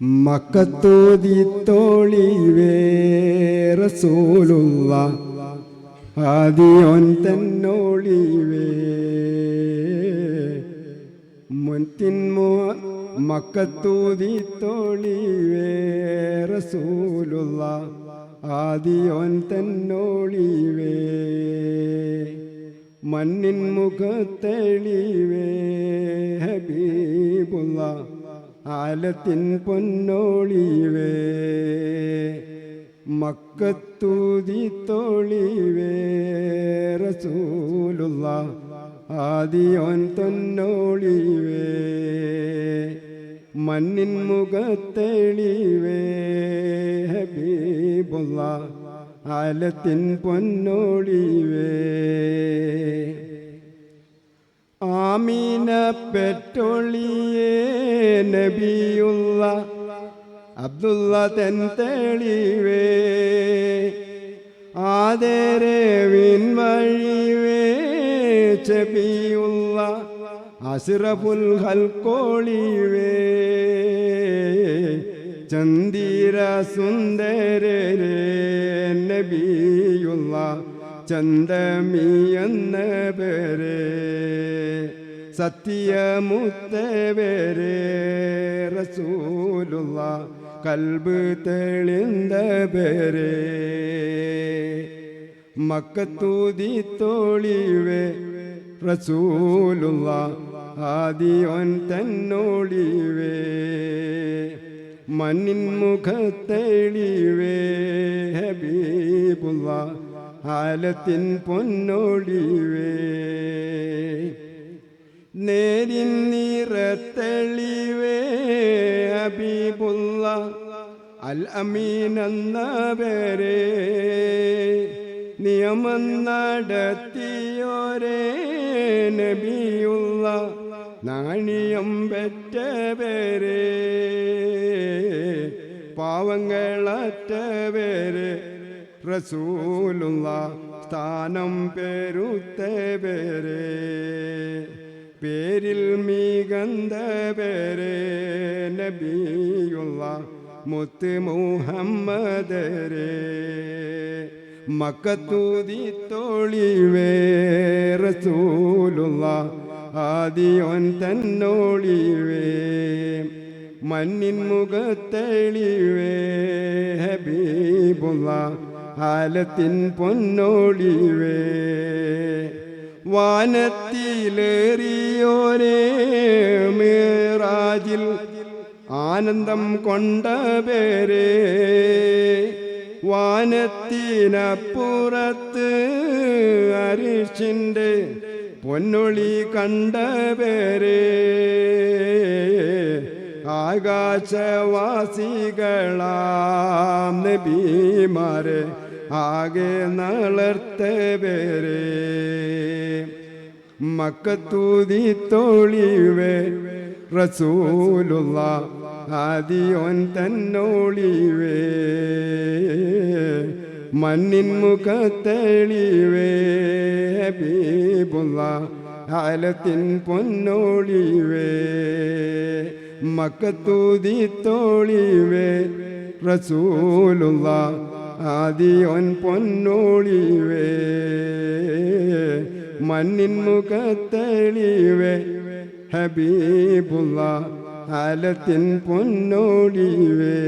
മക്കത്തോതി തോളിവേ റസൂലുള്ള ആദിയോൻ തന്നോളിവേ. മുൻതിന്മോ മക്കത്തൂതി തോളിവേ റസൂലുള്ള ആദിയോൻ തന്നോളിവേ. മണ്ണിൻ മുഖത്തെളിവേ ഹബീബുള്ള ആലത്തിൻ പൊന്നോളിവേ മക്കത്തൂതി തോളിവേ റസൂലുള്ള ആദിയോൻ തൊന്നോളിവേ മണ്ണിൻ മുഖത്തെളിവേ ഹബീബുള്ള ആലത്തിൻ പൊന്നോളിവേ. ആമീന പെട്ടോളിയേ നബിയുള്ള അബ്ദുള്ള തൻ തെളിവേ. ആദരവിൻ വഴിവേ ചെബിയുള്ള അസിറഫുൽ ഹൽക്കോളിവേ. ചന്ദിര സുന്ദരരേ നബിയുള്ള ചന്ദമി എന്ന പേര്. സത്യമുത്തവരെ റസൂലുള്ള കൽബ് തെളിന്ത പേരെ മക്കത്തൂതി തോളിവേ റസൂലുള്ള ആദിയോൻ തന്നോളിവേ. മണ്ണിൻ മുഖത്തെളിവേ ഹബീബുള്ള ആലത്തിൻ പൊന്നോളിവേ. നേരിൻ നിറത്തെളിവേ ഹബീബുള്ള അൽ അമീൻ എന്ന പേരെ നിയമം നടത്തിയോരേ നബിയുള്ള നാണിയം പെറ്റ പേരെ പാവങ്ങളറ്റ പേര് റസൂലുള്ള സ്ഥാനം പേരുത്ത പേര് പേരിൽ മികந்த പേര് നബിയുള്ള മുത്ത് മുഹമ്മദരേ. മക്കത്തൂതി തോളിവേ റസൂലുള്ള ആദിയോൻ തന്നോളിവേ. മണ്ണിൻ മുഖത്തെളിവേ ഹബീബുള്ള ആലത്തിൻ പൊന്നോളിവേ. വാനത്തിലേറിയോരേ മേറാജിൽ ആനന്ദം കൊണ്ട പേരേ. വാനത്തിനപ്പുറത്ത് അരിഷിന്റെ പൊന്നൊളി കണ്ട പേരേ. ആകാശവാസികളാം നബിമാരെ ആകെ നളർത്ത പേരേ. മക്കത്തൂതി തോളിവേ റസൂലുള്ള ആദിയോൻ തന്നോളിവേ. മണ്ണിൻ മുഖത്തെളിവേ ഹബീബുള്ള ആലത്തിൻ പൊന്നോളിവേ. മക്കത്തൂതി തോളിവേ റസൂലുള്ള ആദിയോൻ പൊന്നോളിവേ മണ്ണിൻ മുഖത്തെളിവേ ഹബീബുള്ള ആലത്തിൻ പൊന്നോളിവേ.